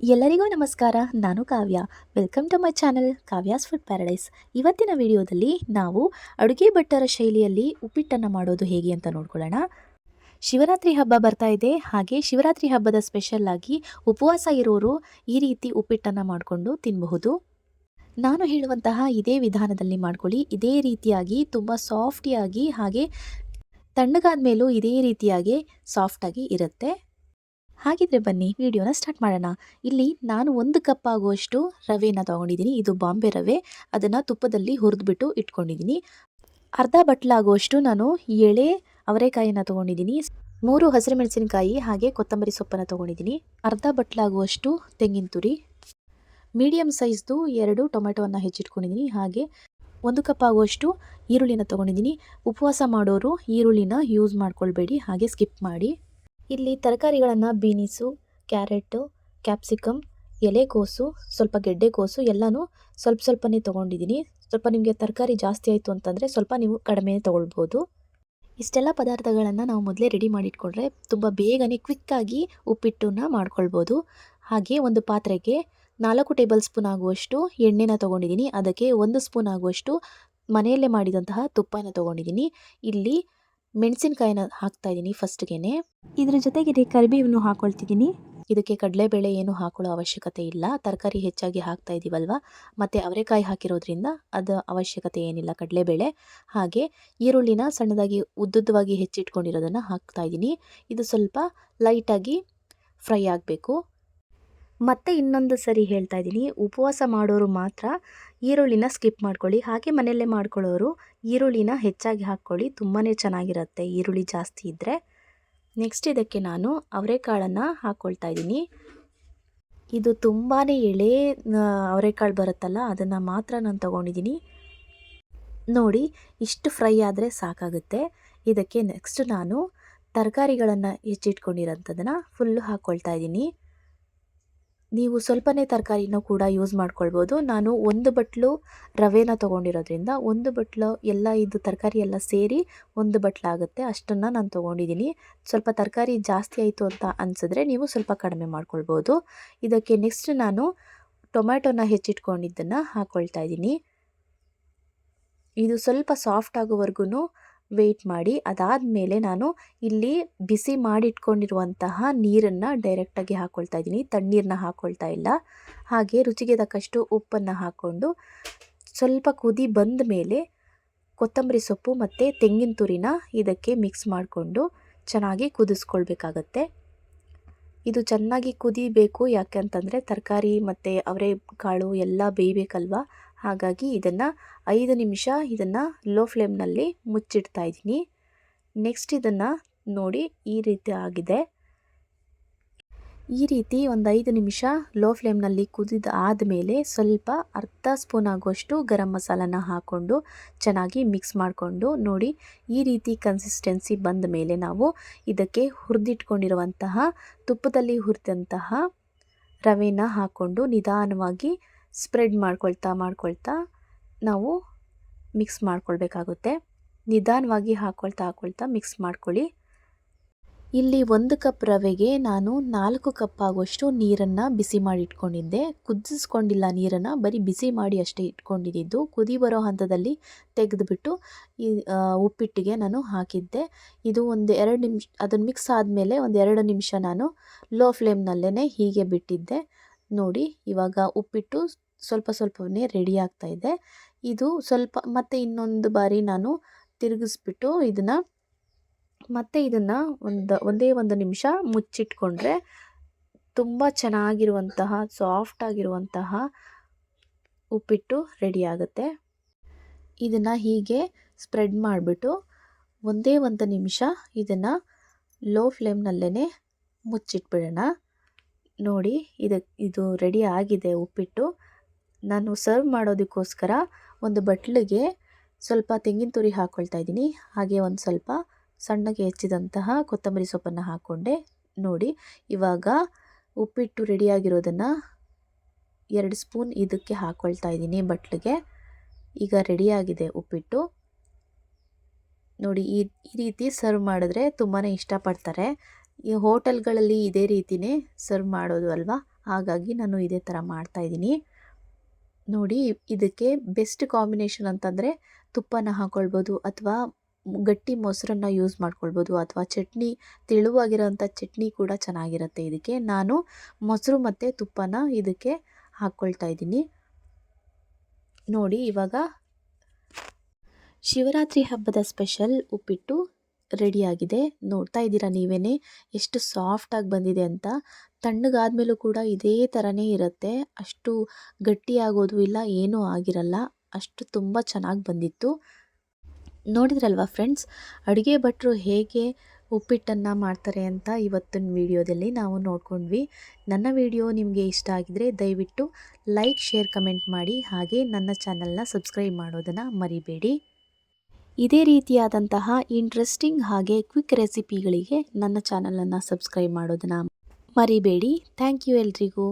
ಎಲ್ಲರಿಗೂ ನಮಸ್ಕಾರ, ನಾನು Kavya. Welcome to my channel Kavya's food paradise ಇವತ್ತಿನ ವಿಡಿಯೋದಲ್ಲಿ ನಾವು ಅಡುಗೆ ಭಟ್ಟರ ಶೈಲಿಯಲ್ಲಿ ಉಪ್ಪಿಟ್ಟನ್ನು ಮಾಡೋದು ಹೇಗೆ ಅಂತ ನೋಡ್ಕೊಳ್ಳೋಣ. ಶಿವರಾತ್ರಿ ಹಬ್ಬ ಬರ್ತಾ ಇದೆ. ಹಾಗೆ ಶಿವರಾತ್ರಿ ಹಬ್ಬದ ಸ್ಪೆಷಲ್ ಆಗಿ ಉಪವಾಸ ಇರೋರು ಈ ರೀತಿ ಉಪ್ಪಿಟ್ಟನ್ನು ಮಾಡಿಕೊಂಡು ತಿನ್ನಬಹುದು ನಾನು ಹೇಳುವಂತಹ ಇದೇ ವಿಧಾನದಲ್ಲಿ ಮಾಡ್ಕೊಳ್ಳಿ. ಇದೇ ರೀತಿಯಾಗಿ, ತುಂಬ ಸಾಫ್ಟಿಯಾಗಿ ಹಾಗೆ ತಣ್ಣಗಾದ ಮೇಲೂ ಇದೇ ರೀತಿಯಾಗಿ ಸಾಫ್ಟಾಗಿ ಇರುತ್ತೆ. ಹಾಗಿದ್ರೆ ಬನ್ನಿ, ವಿಡಿಯೋನ ಸ್ಟಾರ್ಟ್ ಮಾಡೋಣ. ಇಲ್ಲಿ ನಾನು ಒಂದು ಕಪ್ ಆಗುವಷ್ಟು ರವೆನ ತಗೊಂಡಿದ್ದೀನಿ. ಇದು ಬಾಂಬೆ ರವೆ. ಅದನ್ನು ತುಪ್ಪದಲ್ಲಿ ಹುರಿದ್ಬಿಟ್ಟು ಇಟ್ಕೊಂಡಿದ್ದೀನಿ. ಅರ್ಧ ಬಟ್ಲಾಗುವಷ್ಟು ನಾನು ಎಳೆ, ಅವರೆಕಾಯಿನ ತೊಗೊಂಡಿದ್ದೀನಿ. ಮೂರು ಹಸಿರು ಮೆಣಸಿನಕಾಯಿ ಹಾಗೆ ಕೊತ್ತಂಬರಿ ಸೊಪ್ಪನ್ನು ತೊಗೊಂಡಿದ್ದೀನಿ. ಅರ್ಧ ಬಟ್ಲಾಗುವಷ್ಟು ತೆಂಗಿನ ತುರಿ. ಮೀಡಿಯಮ್ ಸೈಜ್ದು ಎರಡು ಟೊಮೆಟೊವನ್ನು ಹೆಚ್ಚಿಟ್ಕೊಂಡಿದ್ದೀನಿ. ಹಾಗೆ ಒಂದು ಕಪ್ ಆಗುವಷ್ಟು ಈರುಳ್ಳಿನ ತೊಗೊಂಡಿದ್ದೀನಿ. ಉಪವಾಸ ಮಾಡೋರು ಈರುಳ್ಳಿನ ಯೂಸ್ ಮಾಡ್ಕೊಳ್ಬೇಡಿ. ಹಾಗೆ ಸ್ಕಿಪ್ ಮಾಡಿ. ಇಲ್ಲಿ ತರಕಾರಿಗಳನ್ನು ಬೀನಿಸು, ಕ್ಯಾರೆಟು, ಕ್ಯಾಪ್ಸಿಕಮ್, ಎಲೆಕೋಸು, ಸ್ವಲ್ಪ ಗೆಡ್ಡೆಕೋಸು ಎಲ್ಲನೂ ಸ್ವಲ್ಪ ಸ್ವಲ್ಪನೇ ತೊಗೊಂಡಿದ್ದೀನಿ ಸ್ವಲ್ಪ ನಿಮಗೆ ತರಕಾರಿ ಜಾಸ್ತಿ ಆಯಿತು ಅಂತಂದರೆ ಸ್ವಲ್ಪ ನೀವು ಕಡಿಮೆ ತೊಗೊಳ್ಬೋದು. ಇಷ್ಟೆಲ್ಲ ಪದಾರ್ಥಗಳನ್ನು ನಾವು ಮೊದಲೇ ರೆಡಿ ಮಾಡಿಟ್ಕೊಂಡ್ರೆ ತುಂಬ ಬೇಗನೆ ಕ್ವಿಕ್ಕಾಗಿ ಉಪ್ಪಿಟ್ಟನ್ನು ಮಾಡ್ಕೊಳ್ಬೋದು. ಹಾಗೆ ಒಂದು ಪಾತ್ರೆಗೆ ನಾಲ್ಕು ಟೇಬಲ್ ಸ್ಪೂನ್ ಆಗುವಷ್ಟು ಎಣ್ಣೆನ ತೊಗೊಂಡಿದ್ದೀನಿ ಅದಕ್ಕೆ ಒಂದು ಸ್ಪೂನ್ ಆಗುವಷ್ಟು ಮನೆಯಲ್ಲೇ ಮಾಡಿದಂತಹ ತುಪ್ಪನ ತೊಗೊಂಡಿದ್ದೀನಿ ಇಲ್ಲಿ ಮೆಣಸಿನ್ಕಾಯಿನ ಹಾಕ್ತಾ ಇದ್ದೀನಿ ಫಸ್ಟ್ಗೆ ಇದ್ರ ಜೊತೆಗೆ ಕರಿಬೇವನ್ನು ಹಾಕೊಳ್ತಿದ್ದೀನಿ. ಇದಕ್ಕೆ ಕಡಲೆಬೇಳೆ ಏನು ಹಾಕೊಳ್ಳೋ ಅವಶ್ಯಕತೆ ಇಲ್ಲ. ತರಕಾರಿ ಹೆಚ್ಚಾಗಿ ಹಾಕ್ತಾ ಇದ್ದೀವಲ್ವ ಮತ್ತು ಅವರೆಕಾಯಿ ಹಾಕಿರೋದ್ರಿಂದ ಅದು ಅವಶ್ಯಕತೆ ಏನಿಲ್ಲ. ಕಡಲೆಬೇಳೆ ಹಾಗೆ ಈರುಳ್ಳಿನ ಸಣ್ಣದಾಗಿ ಉದ್ದುದ್ದವಾಗಿ ಹೆಚ್ಚಿಟ್ಕೊಂಡಿರೋದನ್ನು ಹಾಕ್ತಾ ಇದ್ದೀನಿ ಇದು ಸ್ವಲ್ಪ ಲೈಟಾಗಿ ಫ್ರೈ ಆಗಬೇಕು. ಮತ್ತೆ ಇನ್ನೊಂದು ಸರಿ ಹೇಳ್ತಾ ಇದ್ದೀನಿ. ಉಪವಾಸ ಮಾಡೋರು ಮಾತ್ರ ಈರುಳ್ಳಿನ ಸ್ಕಿಪ್ ಮಾಡ್ಕೊಳ್ಳಿ. ಹಾಗೆ ಮನೆಯಲ್ಲೇ ಮಾಡ್ಕೊಳ್ಳೋರು ಈರುಳ್ಳಿನ ಹೆಚ್ಚಾಗಿ ಹಾಕ್ಕೊಳ್ಳಿ. ತುಂಬಾ ಚೆನ್ನಾಗಿರುತ್ತೆ ಈರುಳ್ಳಿ ಜಾಸ್ತಿ ಇದ್ದರೆ ನೆಕ್ಸ್ಟ್ ಇದಕ್ಕೆ ನಾನು ಅವರೆಕಾಳನ್ನು ಹಾಕ್ಕೊಳ್ತಾ ಇದ್ದೀನಿ. ಇದು ತುಂಬಾ ಎಳೆ ಅವರೆಕಾಳು ಬರುತ್ತಲ್ಲ, ಅದನ್ನು ಮಾತ್ರ ನಾನು ತೊಗೊಂಡಿದ್ದೀನಿ. ನೋಡಿ, ಇಷ್ಟು ಫ್ರೈ ಆದರೆ ಸಾಕಾಗುತ್ತೆ. ಇದಕ್ಕೆ ನೆಕ್ಸ್ಟ್ ನಾನು ತರಕಾರಿಗಳನ್ನು ಹೆಚ್ಚಿಟ್ಕೊಂಡಿರೋಂಥದ್ದನ್ನು ಫುಲ್ಲು ಹಾಕ್ಕೊಳ್ತಾ ಇದ್ದೀನಿ. ನೀವು ಸ್ವಲ್ಪನೇ ತರಕಾರಿನ ಕೂಡ ಯೂಸ್ ಮಾಡ್ಕೊಳ್ಬೋದು. ನಾನು ಒಂದು ಬಟ್ಲು ರವೆನ ತೊಗೊಂಡಿರೋದ್ರಿಂದ ಒಂದು ಬಟ್ಲು ಎಲ್ಲ ಇದು ತರಕಾರಿ ಎಲ್ಲ ಸೇರಿ ಒಂದು ಬಟ್ಲಾಗುತ್ತೆ ಅಷ್ಟನ್ನು ನಾನು ತೊಗೊಂಡಿದ್ದೀನಿ ಸ್ವಲ್ಪ ತರಕಾರಿ ಜಾಸ್ತಿ ಆಯಿತು ಅಂತ ಅನಿಸಿದ್ರೆ ನೀವು ಸ್ವಲ್ಪ ಕಡಿಮೆ ಮಾಡ್ಕೊಳ್ಬೋದು. ಇದಕ್ಕೆ ನೆಕ್ಸ್ಟ್ ನಾನು ಟೊಮ್ಯಾಟೊನ ಹೆಚ್ಚಿಟ್ಕೊಂಡಿದ್ದನ್ನು ಹಾಕ್ಕೊಳ್ತಾ ಇದ್ದೀನಿ ಇದು ಸ್ವಲ್ಪ ಸಾಫ್ಟ್ ಆಗೋವರೆಗೂ ವೆಯ್ಟ್ ಮಾಡಿ ಅದಾದ ಮೇಲೆ ನಾನು ಇಲ್ಲಿ ಬಿಸಿ ಮಾಡಿಟ್ಕೊಂಡಿರುವಂತಹ ನೀರನ್ನು ಡೈರೆಕ್ಟಾಗಿ ಹಾಕ್ಕೊಳ್ತಾ ಇದ್ದೀನಿ. ತಣ್ಣೀರನ್ನ ಹಾಕ್ಕೊಳ್ತಾ ಇಲ್ಲ. ಹಾಗೆ ರುಚಿಗೆ ತಕ್ಕಷ್ಟು ಉಪ್ಪನ್ನು ಹಾಕ್ಕೊಂಡು ಸ್ವಲ್ಪ ಕುದಿ ಬಂದ ಮೇಲೆ ಕೊತ್ತಂಬರಿ ಸೊಪ್ಪು ಮತ್ತು ತೆಂಗಿನ ತುರಿನ ಇದಕ್ಕೆ ಮಿಕ್ಸ್ ಮಾಡಿಕೊಂಡು ಚೆನ್ನಾಗಿ ಕುದಿಸ್ಕೊಳ್ಬೇಕಾಗತ್ತೆ. ಇದು ಚೆನ್ನಾಗಿ ಕುದಿಬೇಕು ಯಾಕೆ ಅಂತಂದರೆ ತರಕಾರಿ ಮತ್ತು ಅವರೇ ಕಾಳು ಎಲ್ಲ ಬೇಯಬೇಕಲ್ವ? ಹಾಗಾಗಿ ಇದನ್ನು ಐದು ನಿಮಿಷ ಇದನ್ನು ಲೋ ಫ್ಲೇಮ್ನಲ್ಲಿ ಮುಚ್ಚಿಡ್ತಾ ಇದ್ದೀನಿ. ನೆಕ್ಸ್ಟ್ ಇದನ್ನು ನೋಡಿ ಈ ರೀತಿ ಆಗಿದೆ. ಈ ರೀತಿ ಒಂದು ಐದು ನಿಮಿಷ ಲೋ ಫ್ಲೇಮ್ನಲ್ಲಿ ಕುದಿದ ಆದಮೇಲೆ ಸ್ವಲ್ಪ ಅರ್ಧ ಸ್ಪೂನ್ ಆಗುವಷ್ಟು ಗರಂ ಮಸಾಲನ ಹಾಕ್ಕೊಂಡು ಚೆನ್ನಾಗಿ ಮಿಕ್ಸ್ ಮಾಡಿಕೊಂಡು ನೋಡಿ ಈ ರೀತಿ ಕನ್ಸಿಸ್ಟೆನ್ಸಿ ಬಂದ ಮೇಲೆ ನಾವು ಇದಕ್ಕೆ ಹುರಿದಿಟ್ಕೊಂಡಿರುವಂತಹ ತುಪ್ಪದಲ್ಲಿ ಹುರಿದಂತಹ ರವೆನ ಹಾಕ್ಕೊಂಡು ನಿಧಾನವಾಗಿ ಸ್ಪ್ರೆಡ್ ಮಾಡ್ಕೊಳ್ತಾ ಮಾಡ್ಕೊಳ್ತಾ ನಾವು ಮಿಕ್ಸ್ ಮಾಡ್ಕೊಳ್ಬೇಕಾಗುತ್ತೆ. ನಿಧಾನವಾಗಿ ಹಾಕ್ಕೊಳ್ತಾ ಹಾಕ್ಕೊಳ್ತಾ ಮಿಕ್ಸ್ ಮಾಡ್ಕೊಳ್ಳಿ. ಇಲ್ಲಿ ಒಂದು ಕಪ್ ರವೆಗೆ ನಾನು ನಾಲ್ಕು ಕಪ್ ಆಗುವಷ್ಟು ನೀರನ್ನು ಬಿಸಿ ಮಾಡಿ ಇಟ್ಕೊಂಡಿದ್ದೆ. ಕುದಿಸ್ಕೊಂಡಿಲ್ಲ ನೀರನ್ನು, ಬರೀ ಬಿಸಿ ಮಾಡಿ ಅಷ್ಟೇ ಇಟ್ಕೊಂಡಿದ್ದು. ಕುದಿ ಬರೋ ಹಂತದಲ್ಲಿ ತೆಗೆದುಬಿಟ್ಟು ಈ ಉಪ್ಪಿಟ್ಟಿಗೆ ನಾನು ಹಾಕಿದ್ದೆ. ಇದು ಒಂದು ಎರಡು ನಿಮಿಷ, ಅದನ್ನು ಮಿಕ್ಸ್ ಆದಮೇಲೆ ಒಂದು ಎರಡು ನಿಮಿಷ ನಾನು ಲೋ ಫ್ಲೇಮ್ನಲ್ಲೇ ಹೀಗೆ ಬಿಟ್ಟಿದ್ದೆ. ನೋಡಿ, ಇವಾಗ ಉಪ್ಪಿಟ್ಟು ಸ್ವಲ್ಪ ಸ್ವಲ್ಪವೇ ರೆಡಿ ಆಗ್ತಾ ಇದೆ. ಇದು ಸ್ವಲ್ಪ, ಮತ್ತೆ ಇನ್ನೊಂದು ಬಾರಿ ನಾನು ತಿರುಗಿಸ್ಬಿಟ್ಟು ಇದನ್ನು, ಮತ್ತೆ ಇದನ್ನು ಒಂದು, ಒಂದೇ ಒಂದು ನಿಮಿಷ ಮುಚ್ಚಿಟ್ಕೊಂಡ್ರೆ ತುಂಬ ಚೆನ್ನಾಗಿರುವಂತಹ ಸಾಫ್ಟ್ ಆಗಿರುವಂತಹ ಉಪ್ಪಿಟ್ಟು ರೆಡಿ ಆಗುತ್ತೆ. ಇದನ್ನು ಹೀಗೆ ಸ್ಪ್ರೆಡ್ ಮಾಡಿಬಿಟ್ಟು ಒಂದೇ ಒಂದು ನಿಮಿಷ ಇದನ್ನು ಲೋ ಫ್ಲೇಮ್ನಲ್ಲೇ ಮುಚ್ಚಿಟ್ಬಿಡೋಣ. ನೋಡಿ ಇದು ಇದು ರೆಡಿ ಆಗಿದೆ ಉಪ್ಪಿಟ್ಟು. ನಾನು ಸರ್ವ್ ಮಾಡೋದಕ್ಕೋಸ್ಕರ ಒಂದು ಬಟ್ಲಿಗೆ ಸ್ವಲ್ಪ ತೆಂಗಿನ ತುರಿ ಹಾಕ್ಕೊಳ್ತಾ ಇದ್ದೀನಿ. ಹಾಗೆ ಒಂದು ಸ್ವಲ್ಪ ಸಣ್ಣಗೆ ಹೆಚ್ಚಿದಂತಹ ಕೊತ್ತಂಬರಿ ಸೊಪ್ಪನ್ನು ಹಾಕ್ಕೊಂಡೆ ನೋಡಿ, ಇವಾಗ ಉಪ್ಪಿಟ್ಟು ರೆಡಿಯಾಗಿರೋದನ್ನು ಎರಡು ಸ್ಪೂನ್ ಇದಕ್ಕೆ ಹಾಕ್ಕೊಳ್ತಾ ಇದ್ದೀನಿ ಬಟ್ಲಿಗೆ. ಈಗ ರೆಡಿಯಾಗಿದೆ ಉಪ್ಪಿಟ್ಟು. ನೋಡಿ, ಈ ರೀತಿ ಸರ್ವ್ ಮಾಡಿದ್ರೆ ತುಂಬಾ ಇಷ್ಟಪಡ್ತಾರೆ. ಈ ಹೋಟೆಲ್ಗಳಲ್ಲಿ ಇದೇ ರೀತಿಯೇ ಸರ್ವ್ ಮಾಡೋದು ಅಲ್ವಾ? ಹಾಗಾಗಿ ನಾನು ಇದೇ ಥರ ಮಾಡ್ತಾಯಿದ್ದೀನಿ ನೋಡಿ, ಇದಕ್ಕೆ ಬೆಸ್ಟ್ ಕಾಂಬಿನೇಷನ್ ಅಂತಂದರೆ ತುಪ್ಪನ ಹಾಕ್ಕೊಳ್ಬೋದು ಅಥವಾ ಗಟ್ಟಿ ಮೊಸರನ್ನ ಯೂಸ್ ಮಾಡ್ಕೊಳ್ಬೋದು ಅಥವಾ ಚಟ್ನಿ, ತೆಳುವಾಗಿರೋಂಥ ಚಟ್ನಿ ಕೂಡ ಚೆನ್ನಾಗಿರುತ್ತೆ ಇದಕ್ಕೆ. ನಾನು ಮೊಸರು ಮತ್ತು ತುಪ್ಪನ ಇದಕ್ಕೆ ಹಾಕ್ಕೊಳ್ತಾ ಇದ್ದೀನಿ. ನೋಡಿ, ಇವಾಗ ಶಿವರಾತ್ರಿ ಹಬ್ಬದ ಸ್ಪೆಷಲ್ ಉಪ್ಪಿಟ್ಟು ರೆಡಿಯಾಗಿದೆ ನೋಡ್ತಾ ಇದ್ದೀರಾ ನೀವೇ ಎಷ್ಟು ಸಾಫ್ಟಾಗಿ ಬಂದಿದೆ ಅಂತ. ತಣ್ಣಗಾದ್ಮೇಲೂ ಕೂಡ ಇದೇ ಥರನೇ ಇರುತ್ತೆ. ಅಷ್ಟು ಗಟ್ಟಿಯಾಗೋದು ಇಲ್ಲ, ಏನೂ ಆಗಿರಲ್ಲ. ಅಷ್ಟು ತುಂಬ ಚೆನ್ನಾಗಿ ಬಂದಿತ್ತು. ನೋಡಿದ್ರಲ್ವಾ ಫ್ರೆಂಡ್ಸ್ ಅಡುಗೆ ಭಟ್ರು ಹೇಗೆ ಉಪ್ಪಿಟ್ಟನ್ನು ಮಾಡ್ತಾರೆ ಅಂತ ಇವತ್ತಿನ ವಿಡಿಯೋದಲ್ಲಿ ನಾವು ನೋಡ್ಕೊಂಡ್ವಿ. ನನ್ನ ವಿಡಿಯೋ ನಿಮಗೆ ಇಷ್ಟ ಆಗಿದರೆ ದಯವಿಟ್ಟು ಲೈಕ್, ಶೇರ್, ಕಮೆಂಟ್ ಮಾಡಿ. ಹಾಗೆ ನನ್ನ ಚಾನಲ್ನ ಸಬ್ಸ್ಕ್ರೈಬ್ ಮಾಡೋದನ್ನು ಮರಿಬೇಡಿ. ಇದೇ ರೀತಿಯಾದಂತಹ ಇಂಟ್ರೆಸ್ಟಿಂಗ್ ಹಾಗೆ ಕ್ವಿಕ್ ರೆಸಿಪಿಗಳಿಗೆ ನನ್ನ ಚಾನಲನ್ನು ಸಬ್ಸ್ಕ್ರೈಬ್ ಮಾಡೋದನ್ನು ಮರಿಬೇಡಿ. ಥ್ಯಾಂಕ್ ಯು ಎಲ್ರಿಗೂ.